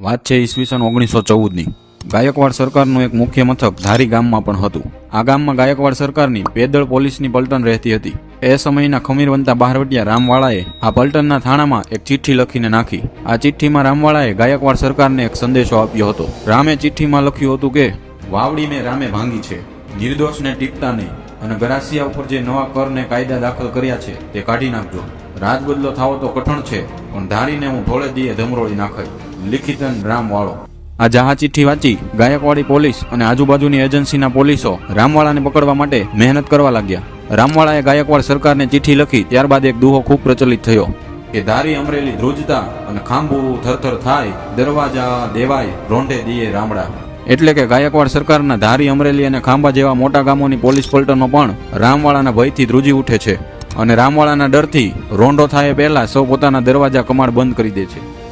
વાત છે ઈસવીસન ઓગણીસો ચૌદની. ગાયકવાડ સરકારનું એક મુખ્ય મથક ધારી ગામમાં પણ હતું. આ ગામમાં ગાયકવાડ સરકારની પેદળ પોલીસની પલટન રહેતી હતી. એ સમયના ખમીરવંતા બહારવટિયા રામવાળાએ આ પલટનના થાણામાં એક ચિઠ્ઠી લખીને નાખી. આ ચિઠ્ઠીમાં રામવાળાએ ગાયકવાડ સરકારને એક સંદેશો આપ્યો હતો. રામે ચિઠ્ઠીમાં લખ્યું હતું કે વાવડી મેં રામે ભાંગી છે, નિર્દોષને ટીપતા અને ગરાસિયા ઉપર જે નવા કર ને કાયદા દાખલ કર્યા છે તે કાઢી નાખજો. રાજ બદલો થાવો તો કઠણ છે, પણ ધારીને હું ઢોળે દીએ ધમરોળી નાખાય. લિખિતન રામવાળો. આ જહા ચિઠ્ઠી વાંચી ગાયકવાડી પોલીસ અને આજુબાજુની એજન્સીના પોલીસો રામવાળાને પકડવા માટે મહેનત કરવા લાગ્યા. રામવાળાએ ગાયકવાડ સરકારને ચિઠ્ઠી લખી ત્યારબાદ એક દુહો ખૂબ પ્રચલિત થયો. કે ધારી અમરેલી ધ્રુજતા અને ખાંભુ થરથર થાય, દરવાજા દેવાય, રોંઢે દીએ રામડા. એટલે કે ગાયકવાડ સરકારના ધારી અમરેલી અને ખાંભા જેવા મોટા ગામોની પોલીસ પલટનો પણ રામવાળાના ભયથી ધ્રુજી ઉઠે છે. અને રામવાળાના ડરથી રોંઢો થાય પહેલા સૌ પોતાના દરવાજા કમાડ બંધ કરી દે છે.